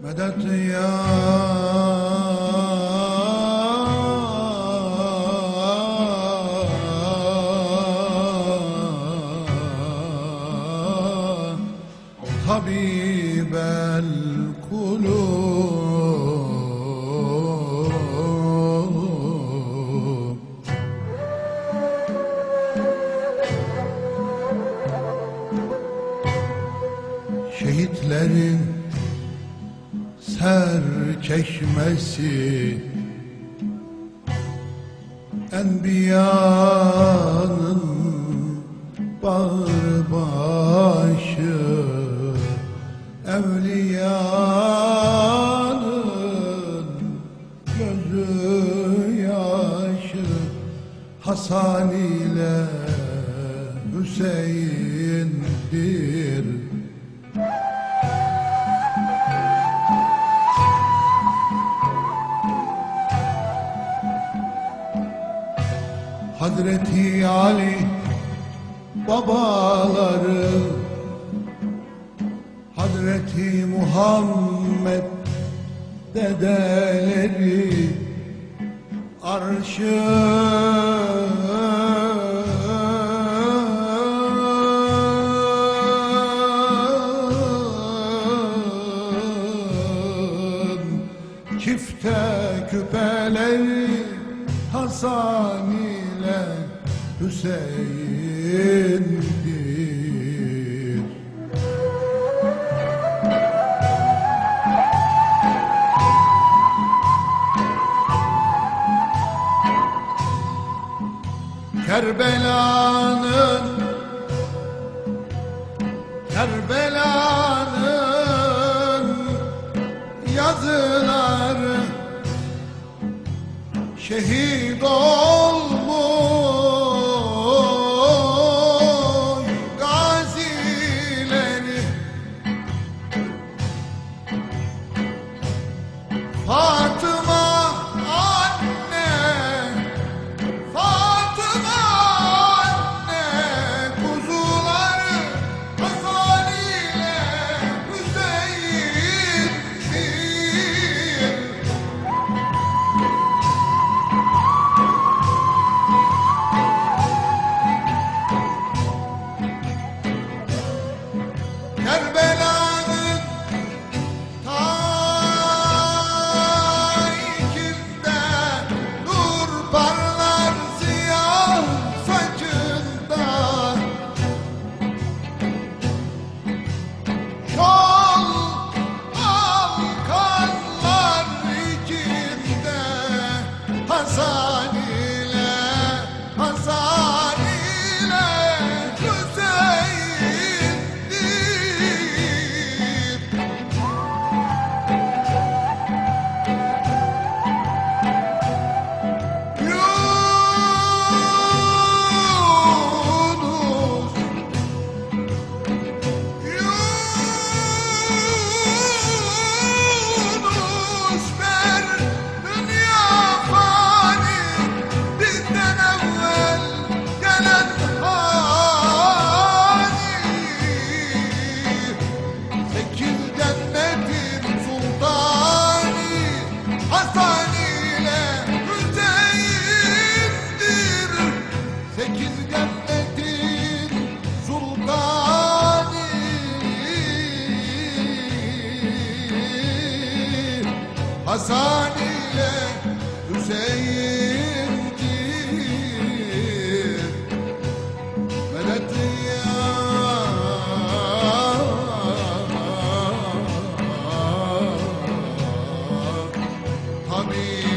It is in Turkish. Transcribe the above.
Medet ya el kulub. Şehitlerin ser çeşmesi Enbiyanın bağrı başı Evliyanın gözü yaşı Hasan ile Hüseyin'dir Hazreti Ali babaları Hazreti Muhammed dedeleri Arşın çifte küpeleri Hasan ile Hüseyin'dir. Kerbela'nın Kerbela'nın yazıları şehit olmuş Hasan sekiz gökletin sultanı ile Hüseyin'dir. Medet ya Habib